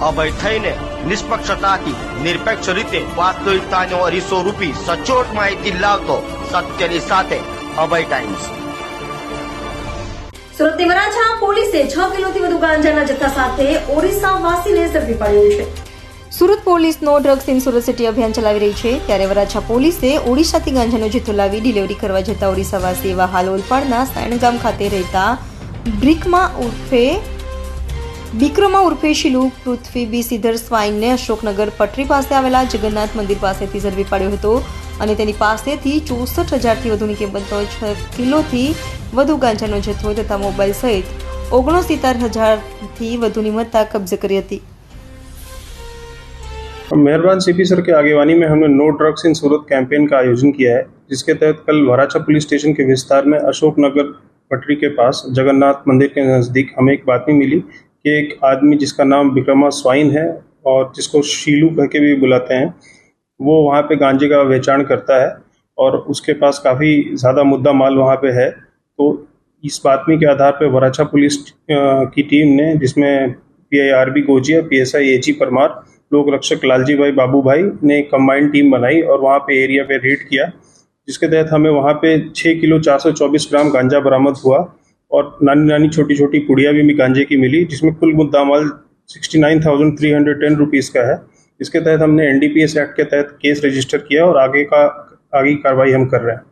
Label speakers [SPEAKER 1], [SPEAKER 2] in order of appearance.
[SPEAKER 1] અભય થઈને નિષ્પક્ષતાથી, નિરપેક્ષ રીતે વાસ્તવિકતાનો અરીસો રૂપી સચોટ માહિતી લાવતો સત્યની સાથે અભય ટાઈમ્સ
[SPEAKER 2] સુરત વરાછા પોલીસે છ કિલોથી વધુ ગાંજાના જથ્થા સાથે ઓડિશા વાસીને ઝડપી પાડ્યો છે. સુરત પોલીસનો ડ્રગ્સ ઇન સુરત સિટી અભિયાન ચલાવી રહી છે. ત્યારે વરાછા પોલીસે ઓડિશાથી ગાંજાનો જથ્થો લાવી ડિલિવરી કરવા જતા ઓડિશાવાસી એવા હાલ ઓલપાડના સાયણગામ ખાતે રહેતા બ્રિકમાં ઉર્ફે બિક્રમા ઉર્ફે શિલુ પૃથ્વી બી સિદ્ધર સ્વાઇનને અશોકનગર પટરી પાસે આવેલા જગન્નાથ મંદિર પાસેથી ઝડપી પાડ્યો હતો અને તેની પાસેથી ચોસઠ હજારથી વધુની કિંમતનો છ કિલોથી વધુ ગાંજાનો જથ્થો તથા મોબાઈલ સહિત ઓગણસિત્તેર હજારથી વધુની મત્તા કબજે કરી હતી
[SPEAKER 3] मेहरबान सीपी सर के आगेवानी में हमने no drugs in Surat campaign का आयोजन किया है जिसके तहत कल वराछा पुलिस स्टेशन के विस्तार में अशोक नगर पटरी के पास जगन्नाथ मंदिर के नज़दीक हमें एक बातमी मिली कि एक आदमी जिसका नाम विक्रमा स्वाइन है और जिसको शीलू कह के भी बुलाते हैं, वो वहाँ पे गांजे का वेचाण करता है और उसके पास काफ़ी ज़्यादा मुद्दा माल वहाँ पे है। तो इस बातमी के आधार पर वराछा पुलिस की टीम ने, जिसमें P I R B Gojiya, P S I, A G Parmar, लोक रक्षक लालजी भाई बाबू भाई ने एक कंबाइंड टीम बनाई और वहाँ पे एरिया पे रेड किया, जिसके तहत हमें वहाँ पे छः किलो चार सौ चौबीस ग्राम गांजा बरामद हुआ। और नानी नानी छोटी छोटी पुड़िया भी गांजे की मिली, जिसमें कुल मुद्दा माल sixty nine thousand three hundred ten rupees का है। इसके तहत हमने N D P S act के तहत केस रजिस्टर किया और आगे का आगे कार्रवाई हम कर रहे हैं।